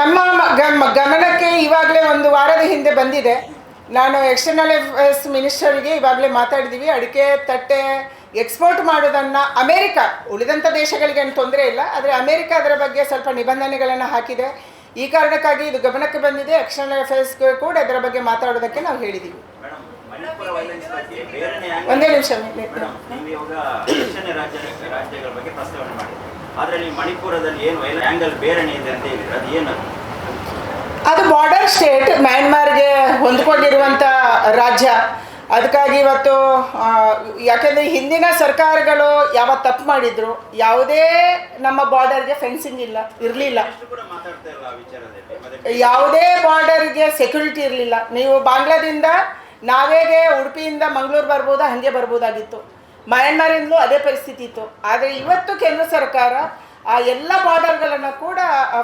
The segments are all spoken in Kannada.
ನಮ್ಮ ಗಮನಕ್ಕೆ ಇವಾಗಲೇ ಒಂದು ವಾರದ ಹಿಂದೆ ಬಂದಿದೆ. ನಾನು ಎಕ್ಸ್ಟರ್ನಲ್ ಅಫೇರ್ಸ್ ಮಿನಿಸ್ಟರ್ಗೆ ಇವಾಗಲೇ ಮಾತಾಡಿದ್ದೀವಿ ಅಡಿಕೆ ತಟ್ಟೆ ಎಕ್ಸ್ಪೋರ್ಟ್ ಮಾಡೋದನ್ನು ಅಮೇರಿಕ ಉಳಿದಂಥ ದೇಶಗಳಿಗೆ ಏನು ತೊಂದರೆ ಇಲ್ಲ. ಆದರೆ ಅಮೇರಿಕ ಅದರ ಬಗ್ಗೆ ಸ್ವಲ್ಪ ನಿಬಂಧನೆಗಳನ್ನು ಹಾಕಿದೆ. ಈ ಕಾರಣಕ್ಕಾಗಿ ಇದು ಗಮನಕ್ಕೆ ಬಂದಿದೆ. ಎಕ್ಸ್ಟರ್ನಲ್ ಅಫೇರ್ಸ್ಗೆ ಕೂಡ ಅದರ ಬಗ್ಗೆ ಮಾತಾಡೋದಕ್ಕೆ ನಾವು ಹೇಳಿದ್ದೀವಿ ಒಂದೇ ನಿಮಿಷ ಮಣಿಪುರದಲ್ಲಿ ಏನು ಆಂಗಲ್ ಇದೆ ಅಂತ ಹೇಳಿದ್ರೆ ಅದು ಏನದು? ಅದು ಬಾರ್ಡರ್ ಸ್ಟೇಟ್ ಮ್ಯಾನ್ಮಾರ್ಗೆ ಹೊಂದ್ಕೊಂಡಿರುವಂಥ ರಾಜ್ಯ. ಅದಕ್ಕಾಗಿ ಇವತ್ತು ಯಾಕೆಂದರೆ ಹಿಂದಿನ ಸರ್ಕಾರಗಳು ಯಾವ ತಪ್ಪು ಮಾಡಿದ್ರು ಯಾವುದೇ ನಮ್ಮ ಬಾರ್ಡರ್ಗೆ ಫೆನ್ಸಿಂಗ್ ಇಲ್ಲ ಇರಲಿಲ್ಲ. ಯಾವುದೇ ಬಾರ್ಡರ್ಗೆ ಸೆಕ್ಯೂರಿಟಿ ಇರಲಿಲ್ಲ. ನೀವು ಬಾಂಗ್ಲಾದಿಂದ ನಾವೇಗೆ ಉಡುಪಿಯಿಂದ ಮಂಗಳೂರು ಬರ್ಬೋದಾ ಹಾಗೆ ಬರ್ಬೋದಾಗಿತ್ತು. ಮಯನ್ಮಾರಿಂದಲೂ ಅದೇ ಪರಿಸ್ಥಿತಿ ಇತ್ತು. ಆದರೆ ಇವತ್ತು ಕೇಂದ್ರ ಸರ್ಕಾರ ಆ ಎಲ್ಲ ಬಾರ್ಡರ್ಗಳನ್ನು ಕೂಡ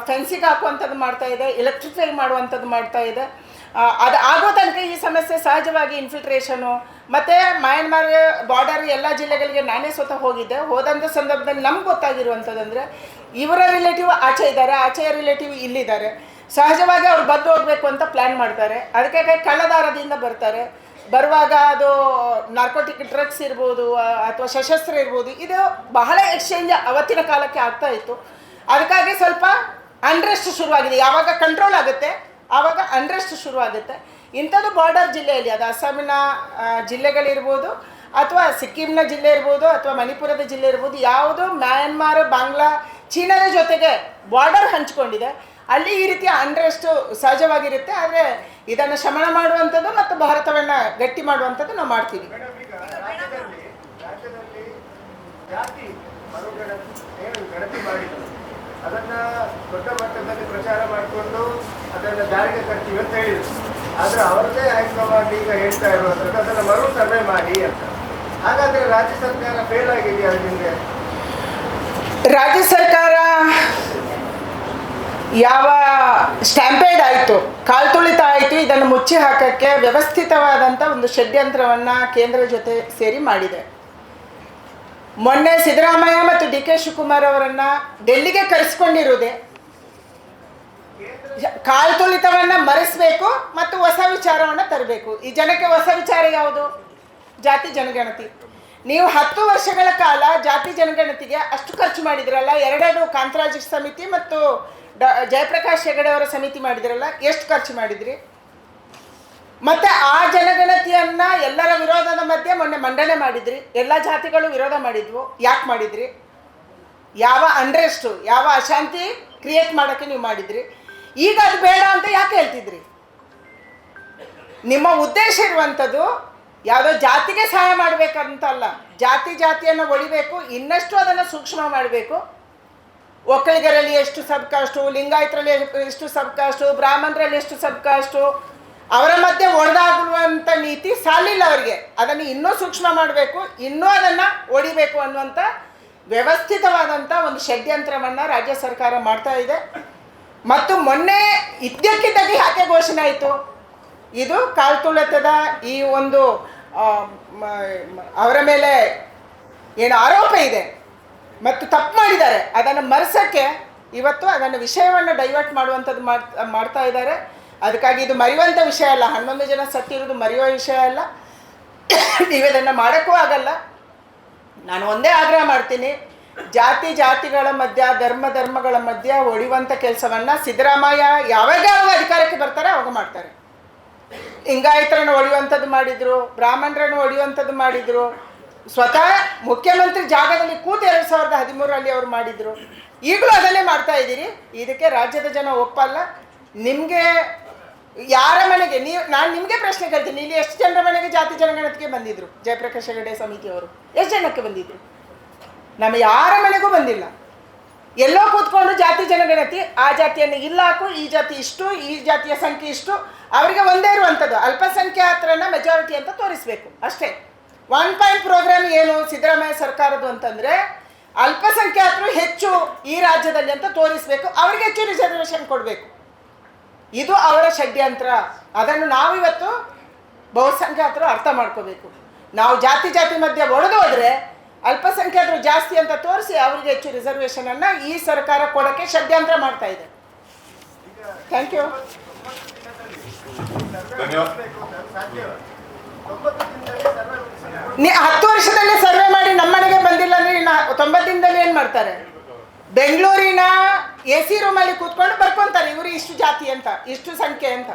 ಫೆನ್ಸಿಗೆ ಹಾಕುವಂಥದ್ದು ಮಾಡ್ತಾ ಇದೆ ಎಲೆಕ್ಟ್ರಿಫೈ ಮಾಡುವಂಥದ್ದು ಮಾಡ್ತಾ ಇದೆ. ಅದು ಆಗೋ ತನಕ ಈ ಸಮಸ್ಯೆ ಸಹಜವಾಗಿ ಇನ್ಫಿಲ್ಟ್ರೇಷನು ಮತ್ತು ಮಯನ್ಮಾರ್ ಬಾರ್ಡರ್ ಎಲ್ಲ ಜಿಲ್ಲೆಗಳಿಗೆ ನಾನೇ ಸ್ವತಃ ಹೋಗಿದ್ದೆ. ಹೋದಂಥ ಸಂದರ್ಭದಲ್ಲಿ ನಮ್ಗೆ ಗೊತ್ತಾಗಿರುವಂಥದ್ದಂದರೆ, ಇವರ ರಿಲೇಟಿವ್ ಆಚೆ ಇದ್ದಾರೆ, ಆಚೆಯ ರಿಲೇಟಿವ್ ಇಲ್ಲಿದ್ದಾರೆ. ಸಹಜವಾಗಿ ಅವ್ರು ಬದ್ದು ಹೋಗಬೇಕು ಅಂತ ಪ್ಲ್ಯಾನ್ ಮಾಡ್ತಾರೆ. ಅದಕ್ಕೆ ಕಳ್ಳದಾರದಿಂದ ಬರ್ತಾರೆ. ಬರುವಾಗ ಅದು ನಾರ್ಕೋಟಿಕ್ ಡ್ರಗ್ಸ್ ಇರ್ಬೋದು ಅಥವಾ ಸಶಸ್ತ್ರ ಇರ್ಬೋದು, ಇದು ಬಹಳ ಎಕ್ಸ್ಚೇಂಜ್ ಅವತ್ತಿನ ಕಾಲಕ್ಕೆ ಆಗ್ತಾ ಇತ್ತು. ಅದಕ್ಕಾಗಿ ಸ್ವಲ್ಪ ಅನ್ರೆಸ್ಟ್ ಶುರುವಾಗಿದೆ. ಯಾವಾಗ ಕಂಟ್ರೋಲ್ ಆಗುತ್ತೆ, ಆವಾಗ ಅನ್ರೆಸ್ಟ್ ಶುರುವಾಗುತ್ತೆ. ಇಂಥದ್ದು ಬಾರ್ಡರ್ ಜಿಲ್ಲೆಯಲ್ಲಿ, ಅದು ಅಸ್ಸಾಮಿನ ಜಿಲ್ಲೆಗಳಿರ್ಬೋದು, ಅಥವಾ ಸಿಕ್ಕಿಂನ ಜಿಲ್ಲೆ ಇರ್ಬೋದು, ಅಥವಾ ಮಣಿಪುರದ ಜಿಲ್ಲೆ ಇರ್ಬೋದು, ಯಾವುದು ಮ್ಯಾನ್ಮಾರ್, ಬಾಂಗ್ಲಾ ಚೀನಾದ ಜೊತೆಗೆ ಬಾರ್ಡರ್ ಹಂಚ್ಕೊಂಡಿದೆ. ಅಲ್ಲಿ ಈ ರೀತಿಯ ಅಂಡ್ರೆಸ್ಟು ಸಹಜವಾಗಿರುತ್ತೆ, ಆದರೆ ಇದನ್ನು ಶಮನ ಮಾಡುವಂಥದ್ದು ಮತ್ತು ಭಾರತವನ್ನು ಗಟ್ಟಿ ಮಾಡುವಂಥದ್ದು ನಾವು ಮಾಡ್ತೀವಿ. ಅದನ್ನ ದೊಡ್ಡ ಮಟ್ಟದಲ್ಲಿ ಪ್ರಚಾರ ಮಾಡಿಕೊಂಡು ಅದನ್ನ ಜಾರಿಗೆ ತರ್ತೀವಿ ಅಂತ ಹೇಳಿದ್ರು. ಆದರೆ ಅವರದೇ ಹೈಕಮಾಂಡ್ ಈಗ ಹೇಳ್ತಾ ಇರುವಂಥದ್ದು ಅದನ್ನ ಮರು ಸರ್ವೆ ಮಾಡಿ ಅಂತ. ಹಾಗಾದ್ರೆ ರಾಜ್ಯ ಸರ್ಕಾರ ಫೇಲ್ ಆಗಿದೆಯಾ ನಿಮಗೆ? ರಾಜ್ಯ ಸರ್ಕಾರ ಯಾವ ಸ್ಟ್ಯಾಂಪೇಡ್ ಆಯಿತು ಕಾಲ್ತುಳಿತ ಆಯಿತು, ಇದನ್ನು ಮುಚ್ಚಿ ಹಾಕೋಕ್ಕೆ ವ್ಯವಸ್ಥಿತವಾದಂಥ ಒಂದು ಷಡ್ಯಂತ್ರವನ್ನು ಕೇಂದ್ರ ಜೊತೆ ಸೇರಿ ಮಾಡಿದೆ. ಮೊನ್ನೆ ಸಿದ್ದರಾಮಯ್ಯ ಮತ್ತು ಡಿ ಕೆ ಶಿವಕುಮಾರ್ ಅವರನ್ನು ಡೆಲ್ಲಿಗೆ ಕರೆಸ್ಕೊಂಡಿರುವುದೇ. ಕಾಲ್ತುಳಿತವನ್ನು ಮರೆಸಬೇಕು ಮತ್ತು ಹೊಸ ವಿಚಾರವನ್ನು ತರಬೇಕು. ಈ ಜನಕ್ಕೆ ಹೊಸ ವಿಚಾರ ಯಾವುದು? ಜಾತಿ, ಜನಗಣತಿ. ನೀವು ಹತ್ತು ವರ್ಷಗಳ ಕಾಲ ಜಾತಿ ಜನಗಣತಿಗೆ ಅಷ್ಟು ಖರ್ಚು ಮಾಡಿದ್ರಲ್ಲ, ಎರಡೆರಡು ಕಾಂತರಾಜ ಸಮಿತಿ ಮತ್ತು ಡ, ಜಯಪ್ರಕಾಶ್ ಹೆಗಡೆ ಅವರ ಸಮಿತಿ ಮಾಡಿದ್ರಲ್ಲ, ಎಷ್ಟು ಖರ್ಚು ಮಾಡಿದ್ರಿ? ಮತ್ತೆ ಆ ಜನಗಣತಿಯನ್ನ ಎಲ್ಲರ ವಿರೋಧದ ಮಧ್ಯೆ ಮೊನ್ನೆ ಮಂಡನೆ ಮಾಡಿದ್ರಿ. ಎಲ್ಲ ಜಾತಿಗಳು ವಿರೋಧ ಮಾಡಿದ್ವು. ಯಾಕೆ ಮಾಡಿದ್ರಿ? ಯಾವ ಅನ್ರೆಸ್ಟು ಯಾವ ಅಶಾಂತಿ ಕ್ರಿಯೇಟ್ ಮಾಡೋಕ್ಕೆ ನೀವು ಮಾಡಿದ್ರಿ? ಈಗ ಅದು ಬೇಡ ಅಂತ ಯಾಕೆ ಹೇಳ್ತಿದ್ರಿ? ನಿಮ್ಮ ಉದ್ದೇಶ ಇರುವಂಥದ್ದು ಯಾವುದೋ ಜಾತಿಗೆ ಸಹಾಯ ಮಾಡಬೇಕಂತಲ್ಲ, ಜಾತಿ ಜಾತಿಯನ್ನು ಒಳಿಬೇಕು, ಇನ್ನಷ್ಟು ಅದನ್ನು ಸೂಕ್ಷ್ಮ ಮಾಡಬೇಕು. ಒಕ್ಕಲಿಗರಲ್ಲಿ ಎಷ್ಟು ಸಬ್ ಕಾಸ್ಟು ಲಿಂಗಾಯತರಲ್ಲಿ ಎಷ್ಟು ಸಬ್ ಕಾಸ್ಟು ಬ್ರಾಹ್ಮಣರಲ್ಲಿ ಎಷ್ಟು ಸಬ್ ಕಾಸ್ಟು ಅವರ ಮಧ್ಯೆ ಒಡೆದಾಗುವಂಥ ನೀತಿ ಸಾಲಿಲ್ಲ ಅವರಿಗೆ. ಅದನ್ನು ಇನ್ನೂ ಸೂಕ್ಷ್ಮ ಮಾಡಬೇಕು, ಇನ್ನೂ ಅದನ್ನು ಒಡಿಬೇಕು ಅನ್ನುವಂಥ ವ್ಯವಸ್ಥಿತವಾದಂಥ ಒಂದು ಷಡ್ಯಂತ್ರವನ್ನು ರಾಜ್ಯ ಸರ್ಕಾರ ಮಾಡ್ತಾ ಇದೆ. ಮತ್ತು ಮೊನ್ನೆ ಇದ್ದಕ್ಕಿದ್ದಾಗೆ ಯಾಕೆ ಘೋಷಣೆ ಆಯಿತು. ಇದು ಕಾಲ್ತುಳಿತದ ಈ ಒಂದು ಅವರ ಮೇಲೆ ಏನು ಆರೋಪ ಇದೆ ಮತ್ತು ತಪ್ಪು ಮಾಡಿದ್ದಾರೆ. ಅದನ್ನು ಮರೆಸೋಕ್ಕೆ ಇವತ್ತು ಅದನ್ನು ವಿಷಯವನ್ನು ಡೈವರ್ಟ್ ಮಾಡುವಂಥದ್ದು ಮಾಡ್, ಮಾಡ್ತಾ ಇದ್ದಾರೆ. ಅದಕ್ಕಾಗಿ ಇದು ಮರೆಯುವಂಥ ವಿಷಯ ಅಲ್ಲ. ಹನ್ನೊಂದು ಜನ ಸತ್ತಿರೋದು ಮರೆಯುವ ವಿಷಯ ಅಲ್ಲ. ನೀವಿದನ್ನು ಮಾಡೋಕ್ಕೂ ಆಗಲ್ಲ. ನಾನು ಒಂದೇ ಆಗ್ರಹ ಮಾಡ್ತೀನಿ. ಜಾತಿ ಜಾತಿಗಳ ಮಧ್ಯ, ಧರ್ಮ ಧರ್ಮಗಳ ಮಧ್ಯ ಒಡೆಯುವಂಥ ಕೆಲಸವನ್ನು ಸಿದ್ದರಾಮಯ್ಯ ಯಾವಾಗ ಯಾವಾಗ ಅಧಿಕಾರಕ್ಕೆ ಬರ್ತಾರೆ ಅವಾಗ ಮಾಡ್ತಾರೆ. ಲಿಂಗಾಯತರನ್ನು ಹೊಡೆಯುವಂಥದ್ದು ಮಾಡಿದರು, ಬ್ರಾಹ್ಮಣರನ್ನು ಹೊಡೆಯುವಂಥದ್ದು ಮಾಡಿದರು. ಸ್ವತಃ ಮುಖ್ಯಮಂತ್ರಿ ಜಾಗದಲ್ಲಿ ಕೂತು ಎರಡು ಸಾವಿರದ ಹದಿಮೂರರಲ್ಲಿ ಅವರು ಮಾಡಿದರು. ಈಗಲೂ ಅದನ್ನೇ ಮಾಡ್ತಾ ಇದ್ದೀರಿ. ಇದಕ್ಕೆ ರಾಜ್ಯದ ಜನ ಒಪ್ಪಲ್ಲ. ನಿಮಗೆ ಯಾರ ಮನೆಗೆ, ನೀವು, ನಾನು ನಿಮಗೆ ಪ್ರಶ್ನೆ ಕೇಳ್ತೀನಿ. ಇಲ್ಲಿ ಎಷ್ಟು ಜನರ ಮನೆಗೆ ಜಾತಿ ಜನಗಣತಿಗೆ ಬಂದಿದ್ರು? ಜಯಪ್ರಕಾಶ್ ಹೆಗಡೆ ಸಮಿತಿಯವರು ಎಷ್ಟು ಜನಕ್ಕೆ ಬಂದಿದ್ರು? ನಮ್ಮ ಯಾರ ಮನೆಗೂ ಬಂದಿಲ್ಲ. ಎಲ್ಲೋ ಕೂತ್ಕೊಂಡು ಜಾತಿ ಜನಗಣತಿ, ಆ ಜಾತಿಯನ್ನು ಇಲ್ಲ ಹಾಕು ಈ ಜಾತಿ ಇಷ್ಟು, ಈ ಜಾತಿಯ ಸಂಖ್ಯೆ ಇಷ್ಟು ಅವರಿಗೆ ಒಂದೇ ಇರುವಂಥದ್ದು ಅಲ್ಪಸಂಖ್ಯಾತರನ್ನ ಮೆಜಾರಿಟಿ ಅಂತ ತೋರಿಸ್ಬೇಕು, ಅಷ್ಟೇ. ಒನ್ ಪಾಯಿಂಟ್ ಪ್ರೋಗ್ರಾಮ್ ಏನು ಸಿದ್ದರಾಮಯ್ಯ ಸರ್ಕಾರದ್ದು ಅಂತಂದರೆ ಅಲ್ಪಸಂಖ್ಯಾತರು ಹೆಚ್ಚು ಈ ರಾಜ್ಯದಲ್ಲಿ ಅಂತ ತೋರಿಸ್ಬೇಕು, ಅವ್ರಿಗೆ ಹೆಚ್ಚು ರಿಸರ್ವೇಷನ್ ಕೊಡಬೇಕು. ಇದು ಅವರ ಷಡ್ಯಂತ್ರ, ಅದನ್ನು ನಾವಿವತ್ತು ಬಹುಸಂಖ್ಯಾತರು ಅರ್ಥ ಮಾಡ್ಕೋಬೇಕು. ನಾವು ಜಾತಿ ಜಾತಿ ಮಧ್ಯೆ ಒಡೆದು ಹೋದರೆ ಅಲ್ಪಸಂಖ್ಯಾತರು ಜಾಸ್ತಿ ಅಂತ ತೋರಿಸಿ ಅವರಿಗೆ ಹೆಚ್ಚು ರಿಸರ್ವೇಷನನ್ನು ಈ ಸರ್ಕಾರ ಕೊಡೋಕ್ಕೆ ಷಡ್ಯಂತ್ರ ಮಾಡ್ತಾ ಇದೆ. ಥ್ಯಾಂಕ್ ಯು ತೊಂಬತ್ತು ದಿನದಲ್ಲಿ ಸರ್ವೆ ಮುಗಿಸಿ ನೀ ಹತ್ತು ವರ್ಷದಲ್ಲಿ ಸರ್ವೆ ಮಾಡಿ ನಮ್ಮನೆಗೆ ಬಂದಿಲ್ಲ ಅಂದ್ರೆ ಇನ್ನು ತೊಂಬತ್ತು ದಿನದಲ್ಲಿ ಏನು ಮಾಡ್ತಾರೆ? ಬೆಂಗಳೂರಿನ ಎ ಸಿ ರೂಮಲ್ಲಿ ಕೂತ್ಕೊಂಡು ಬರ್ಕೊಂತಾರೆ. ಇವರು ಇಷ್ಟು ಜಾತಿ ಅಂತ, ಇಷ್ಟು ಸಂಖ್ಯೆ ಅಂತ.